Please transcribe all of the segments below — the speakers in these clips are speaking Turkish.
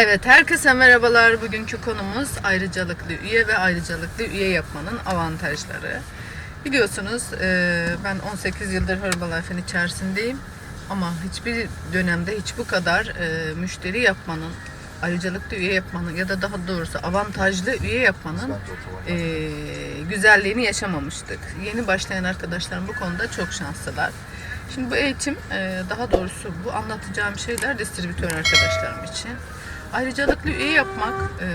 Evet, herkese merhabalar. Bugünkü konumuz ayrıcalıklı üye ve ayrıcalıklı üye yapmanın avantajları. Biliyorsunuz e, ben 18 yıldır Herbalife'in içerisindeyim. Ama hiçbir dönemde hiç bu kadar e, müşteri yapmanın, ayrıcalıklı üye yapmanın ya da daha doğrusu avantajlı üye yapmanın e, güzelliğini yaşamamıştık. Yeni başlayan arkadaşlarım bu konuda çok şanslılar. Şimdi bu eğitim, daha doğrusu bu anlatacağım şeyler distribütör arkadaşlarım için. Ayrıcalıklı üye yapmak e,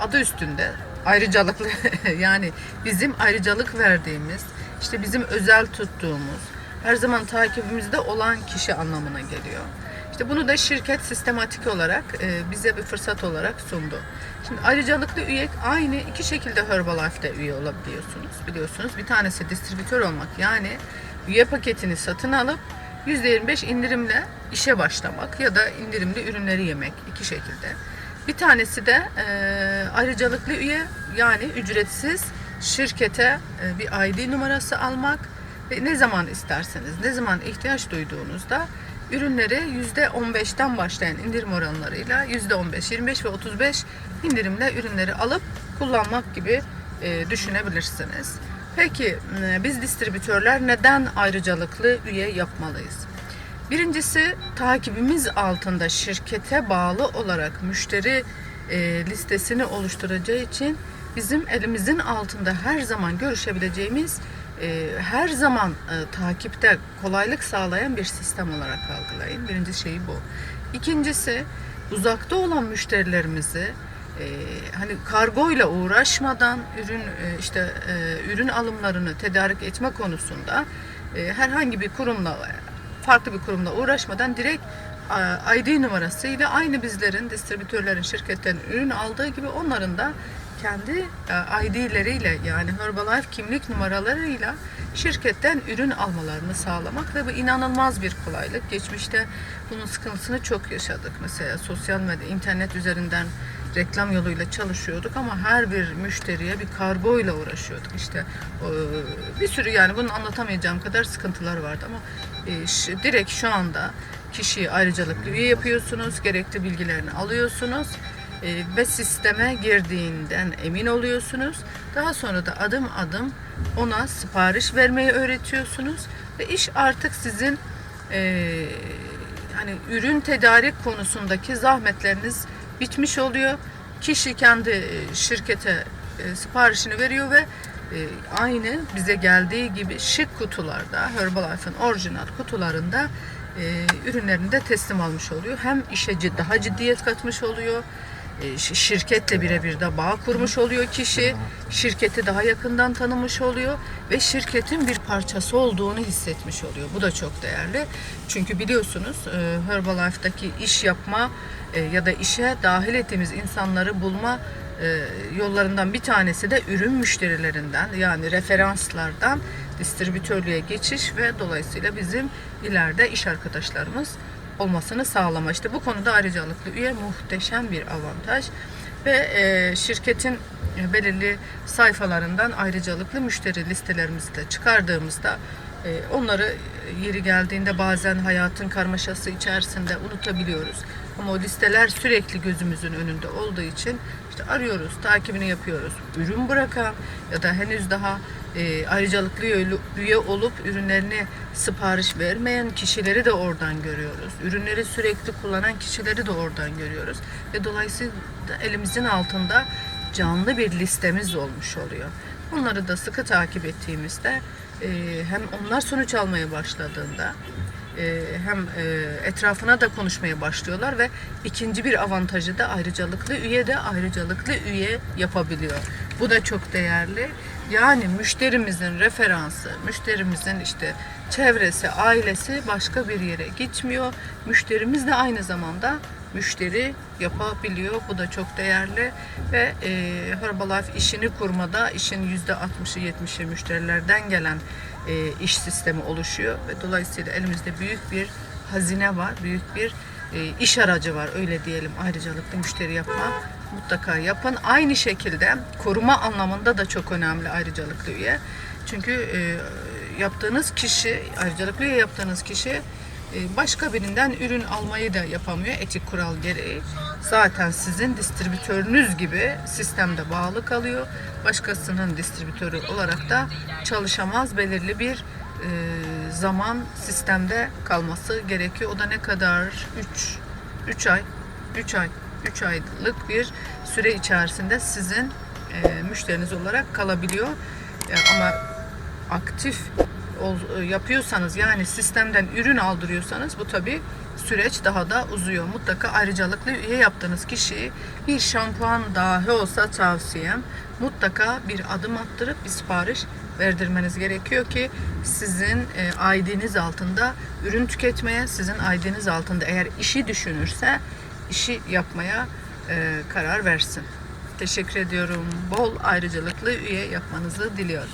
adı üstünde ayrıcalıklı yani bizim ayrıcalık verdiğimiz, işte bizim özel tuttuğumuz, her zaman takibimizde olan kişi anlamına geliyor. İşte bunu da şirket sistematik olarak e, bize bir fırsat olarak sundu. Şimdi ayrıcalıklı üye aynı iki şekilde Herbalife'de üye olabiliyorsunuz biliyorsunuz. Bir tanesi distribütör olmak yani üye paketini satın alıp %25 indirimle işe başlamak ya da indirimli ürünleri yemek iki şekilde. Bir tanesi de e, ayrıcalıklı üye yani ücretsiz şirkete e, bir ID numarası almak ve ne zaman isterseniz, ne zaman ihtiyaç duyduğunuzda ürünleri %15'ten başlayan indirim oranlarıyla %15, 25 ve 35 indirimle ürünleri alıp kullanmak gibi e, düşünebilirsiniz. Peki e, biz distribütörler neden ayrıcalıklı üye yapmalıyız? Birincisi takibimiz altında şirkete bağlı olarak müşteri e, listesini oluşturacağı için bizim elimizin altında her zaman görüşebileceğimiz e, her zaman takipte kolaylık sağlayan bir sistem olarak algılayın. Birinci şeyi bu. İkincisi uzakta olan müşterilerimizi e, hani kargoyla uğraşmadan ürün e, işte e, ürün alımlarını tedarik etme konusunda e, herhangi bir kurumla farklı bir kurumla uğraşmadan direkt e, ID numarasıyla aynı bizlerin distribütörlerin şirketten ürün aldığı gibi onların da kendi e, ID'leriyle yani Herbalife kimlik numaralarıyla şirketten ürün almalarını sağlamak ve bu inanılmaz bir kolaylık. Geçmişte bunun sıkıntısını çok yaşadık. Mesela sosyal medya, internet üzerinden reklam yoluyla çalışıyorduk ama her bir müşteriye bir kargoyla uğraşıyorduk. İşte e, bir sürü yani bunu anlatamayacağım kadar sıkıntılar vardı ama e, direkt şu anda kişiyi ayrıcalıklı üye yapıyorsunuz, gerekli bilgilerini alıyorsunuz e, ve sisteme girdiğinden emin oluyorsunuz. Daha sonra da adım adım ona sipariş vermeyi öğretiyorsunuz ve iş artık sizin e, hani ürün tedarik konusundaki zahmetleriniz bitmiş oluyor. Kişi kendi e, şirkete e, siparişini veriyor ve e, aynı bize geldiği gibi şık kutularda Herbalife'ın orijinal kutularında ürünlerini de teslim almış oluyor. Hem işe daha ciddiyet katmış oluyor. E, şirketle birebir de bağ kurmuş oluyor kişi. Şirketi daha yakından tanımış oluyor ve şirketin bir parçası olduğunu hissetmiş oluyor. Bu da çok değerli. Çünkü biliyorsunuz e, Herbalife'daki iş yapma e, ya da işe dahil ettiğimiz insanları bulma yollarından bir tanesi de ürün müşterilerinden yani referanslardan distribütörlüğe geçiş ve dolayısıyla bizim ileride iş arkadaşlarımız olmasını sağlama. Bu konuda ayrıcalıklı üye muhteşem bir avantaj ve e, şirketin e, belirli sayfalarından ayrıcalıklı müşteri listelerimizi de çıkardığımızda e, onları yeri geldiğinde bazen hayatın karmaşası içerisinde unutabiliyoruz. Ama o listeler sürekli gözümüzün önünde olduğu için işte arıyoruz, takibini yapıyoruz. Ürün bırakan ya da henüz daha e, ayrıcalıklı üye, olup ürünlerini sipariş vermeyen kişileri de oradan görüyoruz. Ürünleri sürekli kullanan kişileri de oradan görüyoruz. Ve dolayısıyla elimizin altında canlı bir listemiz olmuş oluyor. Bunları da sıkı takip ettiğimizde e, hem onlar sonuç almaya başladığında e, hem e, etrafına da konuşmaya başlıyorlar ve ikinci bir avantajı da ayrıcalıklı üye de ayrıcalıklı üye yapabiliyor. Bu da çok değerli. Yani müşterimizin referansı, müşterimizin işte çevresi, ailesi başka bir yere gitmiyor. Müşterimiz de aynı zamanda müşteri yapabiliyor. Bu da çok değerli ve e, Herbalife işini kurmada işin %60'ı 70'i müşterilerden gelen e, iş sistemi oluşuyor ve dolayısıyla elimizde büyük bir hazine var, büyük bir e, iş aracı var öyle diyelim ayrıcalıklı müşteri yapma mutlaka yapın. Aynı şekilde koruma anlamında da çok önemli ayrıcalıklı üye. Çünkü e, yaptığınız kişi, ayrıcalıklı üye yaptığınız kişi e, başka birinden ürün almayı da yapamıyor etik kural gereği. Zaten sizin distribütörünüz gibi sistemde bağlı kalıyor. Başkasının distribütörü olarak da çalışamaz belirli bir e, zaman sistemde kalması gerekiyor. O da ne kadar? 3 3 ay 3 ay 3 aylık bir süre içerisinde sizin e, müşteriniz olarak kalabiliyor. E, ama aktif ol- e, yapıyorsanız yani sistemden ürün aldırıyorsanız bu tabi süreç daha da uzuyor. Mutlaka ayrıcalıklı üye yaptığınız kişiyi bir şampuan dahi olsa tavsiyem mutlaka bir adım attırıp bir sipariş verdirmeniz gerekiyor ki sizin e, ID'niz altında ürün tüketmeye, sizin ID'niz altında eğer işi düşünürse işi yapmaya e, karar versin. Teşekkür ediyorum. Bol ayrıcalıklı üye yapmanızı diliyorum.